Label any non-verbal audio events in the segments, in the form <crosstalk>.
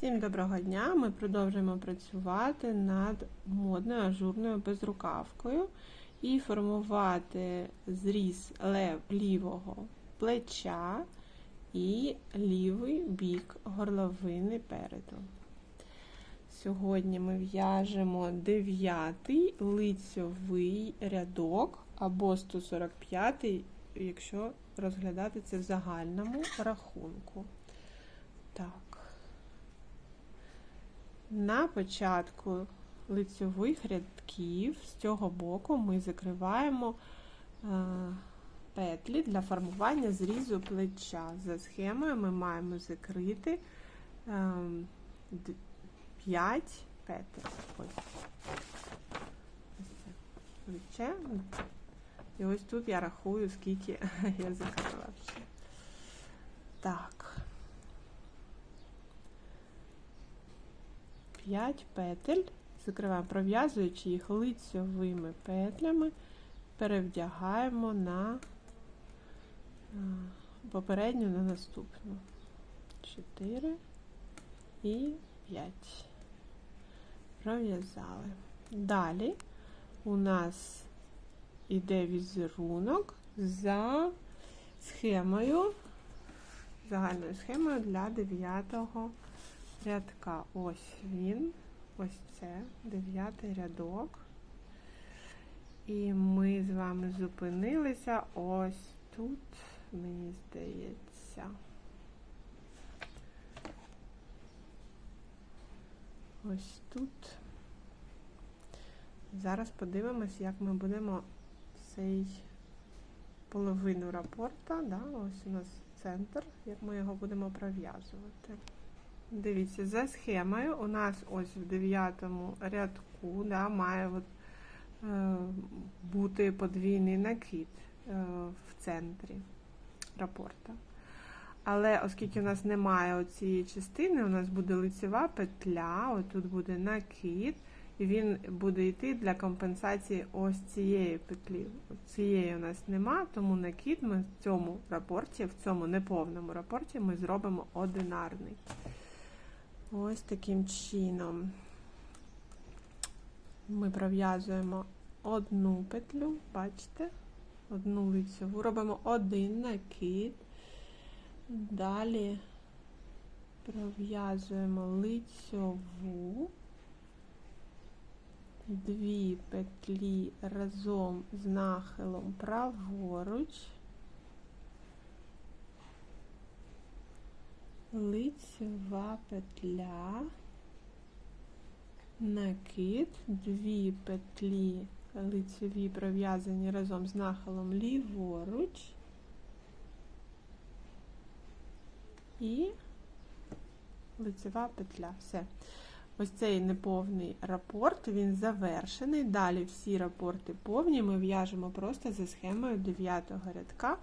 Всім доброго дня! Ми продовжуємо працювати над модною ажурною безрукавкою і формувати зріз лівого плеча і лівий бік горловини переду. Сьогодні ми в'яжемо дев'ятий лицьовий рядок або 145, якщо розглядати це в загальному рахунку. Так. На початку лицьових рядків з цього боку ми закриваємо е, петлі для формування зрізу плеча. За схемою ми маємо закрити е, 5 петель. Ось. Плече. І ось тут я рахую, скільки <laughs> я закрила. Так. 5 петель, закриваємо, пров'язуючи їх лицьовими петлями, перевдягаємо на попередню на наступну. 4 і 5. Пров'язали. Далі у нас іде візерунок за схемою, загальною схемою для 9 рядка. Ось він, ось це дев'ятий рядок. І ми з вами зупинилися ось тут, мені здається. Ось тут. Зараз подивимось, як ми будемо цей половину рапорта, да, ось у нас центр, як ми його будемо пров'язувати. Дивіться, за схемою у нас ось в дев'ятому рядку да, має от, е, бути подвійний накид е, в центрі рапорта. Але оскільки у нас немає цієї частини, у нас буде лицева петля, ось тут буде накид, і він буде йти для компенсації ось цієї петлі. Цієї у нас нема, тому накид ми в цьому рапорті, в цьому неповному рапорті ми зробимо одинарний. Ось таким чином. Ми пров'язуємо одну петлю, бачите, одну лицеву, робимо один накид, далі пров'язуємо лицьову, дві петлі разом з нахилом праворуч. Лицева петля, накид, дві петлі лицеві пров'язані разом з нахилом ліворуч і лицева петля. Все. Ось цей неповний рапорт, він завершений. Далі всі рапорти повні, ми в'яжемо просто за схемою 9 рядка.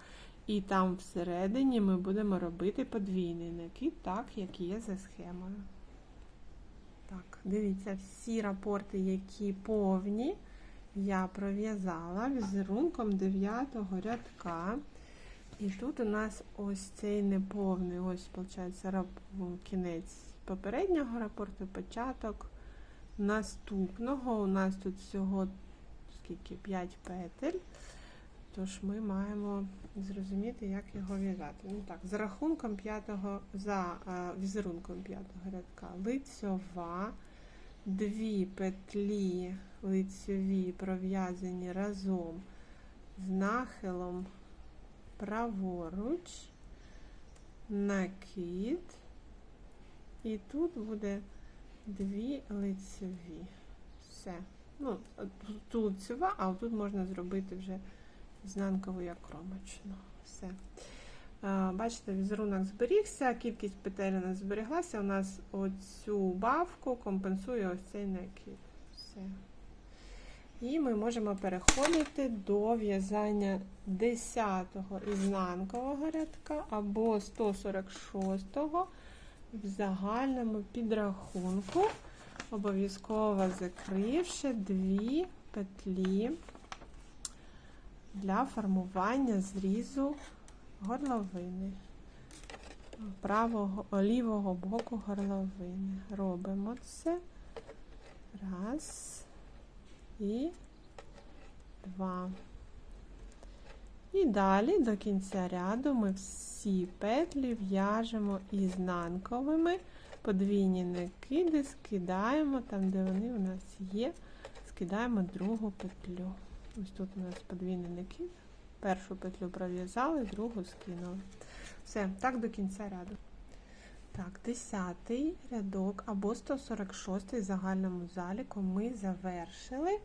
І там всередині ми будемо робити подвійний накид, так, як є за схемою. Так, дивіться, всі рапорти, які повні, я пров'язала візерунком 9 рядка. І тут у нас ось цей неповний, ось, виходить, кінець попереднього рапорту, початок наступного. У нас тут всього скільки 5 петель. Тож ми маємо зрозуміти, як його в'язати. Ну так, За рахунком п'ятого, за е, візерунком п'ятого рядка лицьова, дві петлі лицьові пров'язані разом з нахилом праворуч, накид, і тут буде дві лицьові. Все. Ну, Тут лицьова, а тут можна зробити вже ізнанкову як кромочну. Все. Бачите, візерунок зберігся, кількість петель у зберіглася. У нас оцю бавку компенсує ось цей накид. Все. І ми можемо переходити до в'язання 10-го ізнанкового рядка або 146-го в загальному підрахунку, обов'язково закривши дві петлі для формування зрізу горловини. правого, лівого боку горловини. Робимо це. Раз і два. І далі до кінця ряду ми всі петлі в'яжемо ізнанковими, подвійні накиди, скидаємо там, де вони у нас є, скидаємо другу петлю. Ось тут у нас подвійний накид. Першу петлю пров'язали, другу скинули. Все, так до кінця ряду. Так, 10 рядок або 146 в загальному заліку ми завершили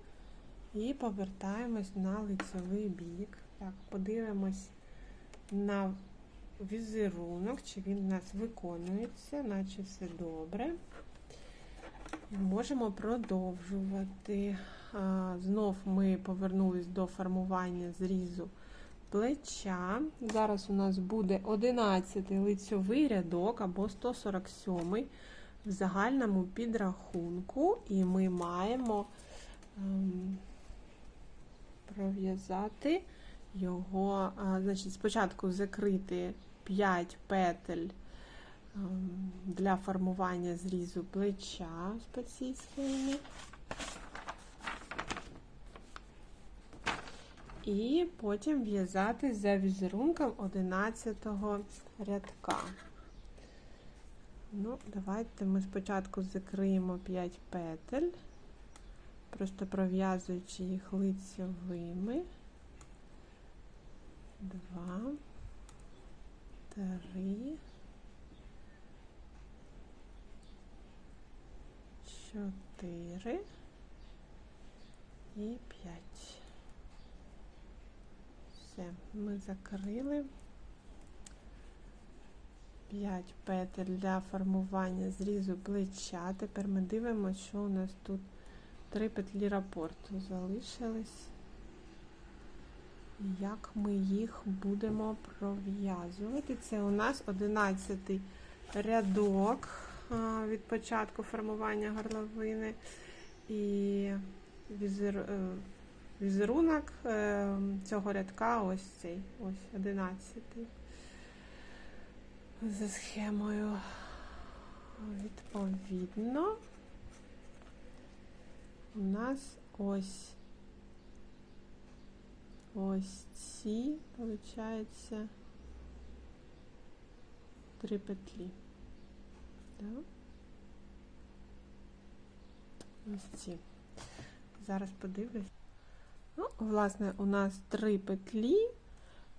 і повертаємось на лицевий бік. Так, подивимось на візерунок, чи він у нас виконується, наче все добре. Можемо продовжувати. Знов ми повернулись до формування зрізу плеча. Зараз у нас буде 11 лицьовий рядок або 147 в загальному підрахунку, і ми маємо ем, пров'язати його, значить, спочатку закрити 5 петель ем, для формування зрізу плеча схемі. І потім в'язати за візерунком 11 рядка. Ну, давайте ми спочатку закриємо 5 петель, просто пров'язуючи їх лицьовими. Два, три, чотири і п'ять. Все, ми закрили 5 петель для формування зрізу плеча. Тепер ми дивимося, що у нас тут 3 петлі рапорту залишились. Як ми їх будемо пров'язувати? Це у нас 11 рядок від початку формування горловини і візер, е, візерунок е, цього рядка ось цей, ось 11 за схемою. Відповідно, у нас ось ось ці, виходить, три петлі. Так? Ось ці. Зараз подивлюсь. Ну, власне, у нас три петлі,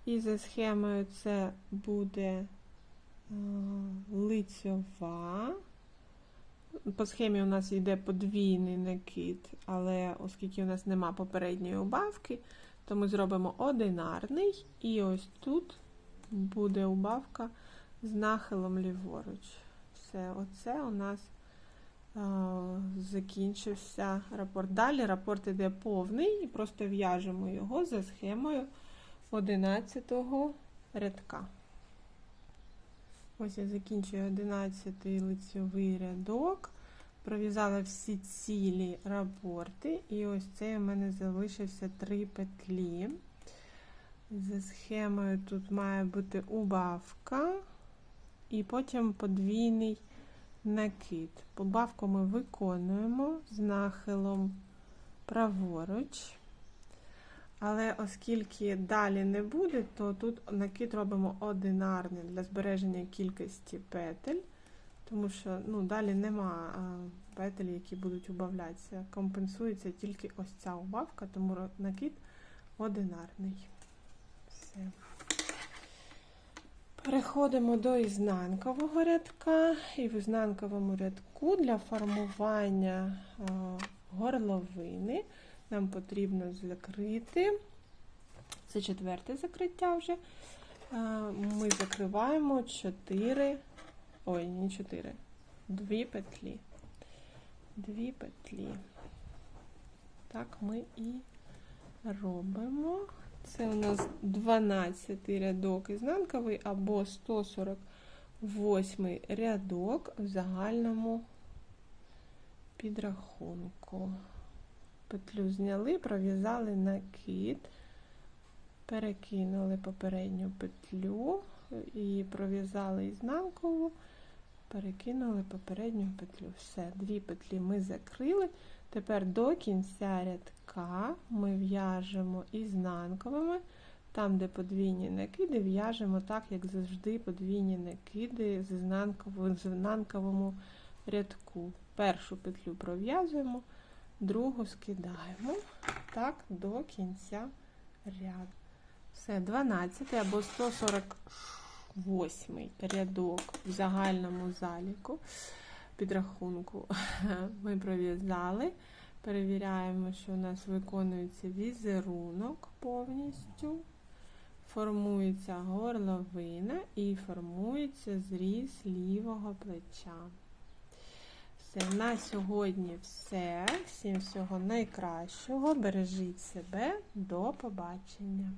і за схемою це буде е, лицьова. По схемі у нас йде подвійний накид, але оскільки у нас нема попередньої убавки, то ми зробимо одинарний, і ось тут буде убавка з нахилом ліворуч. Все, оце у нас закінчився рапорт. Далі рапорт йде повний, і просто в'яжемо його за схемою 11 рядка. Ось я закінчую 11 лицьовий рядок, пров'язала всі цілі рапорти, і ось цей у мене залишився 3 петлі. За схемою тут має бути убавка, і потім подвійний накид. Побавку ми виконуємо з нахилом праворуч. Але оскільки далі не буде, то тут накид робимо одинарний для збереження кількості петель, тому що ну, далі нема петель, які будуть убавлятися. Компенсується тільки ось ця убавка, тому накид одинарний. Все. Переходимо до ізнанкового рядка, і в ізнанковому рядку для формування горловини нам потрібно закрити, це четверте закриття вже. Ми закриваємо 4, ой, не 4, 2 петлі. 2 петлі. Так ми і робимо. Це у нас 12 рядок ізнанковий або 148 рядок в загальному підрахунку. Петлю зняли, пров'язали накид, перекинули попередню петлю, і пров'язали ізнанкову, перекинули попередню петлю. Все, дві петлі ми закрили. Тепер до кінця рядка ми в'яжемо ізнанковими. Там, де подвійні накиди, в'яжемо так, як завжди, подвійні накиди з ізнанковому рядку. Першу петлю пров'язуємо, другу скидаємо так до кінця ряду. Все, 12 або 148 рядок в загальному заліку підрахунку <laughs> ми пров'язали. Перевіряємо, що у нас виконується візерунок повністю. Формується горловина і формується зріз лівого плеча. Все, на сьогодні все. Всім всього найкращого. Бережіть себе. До побачення.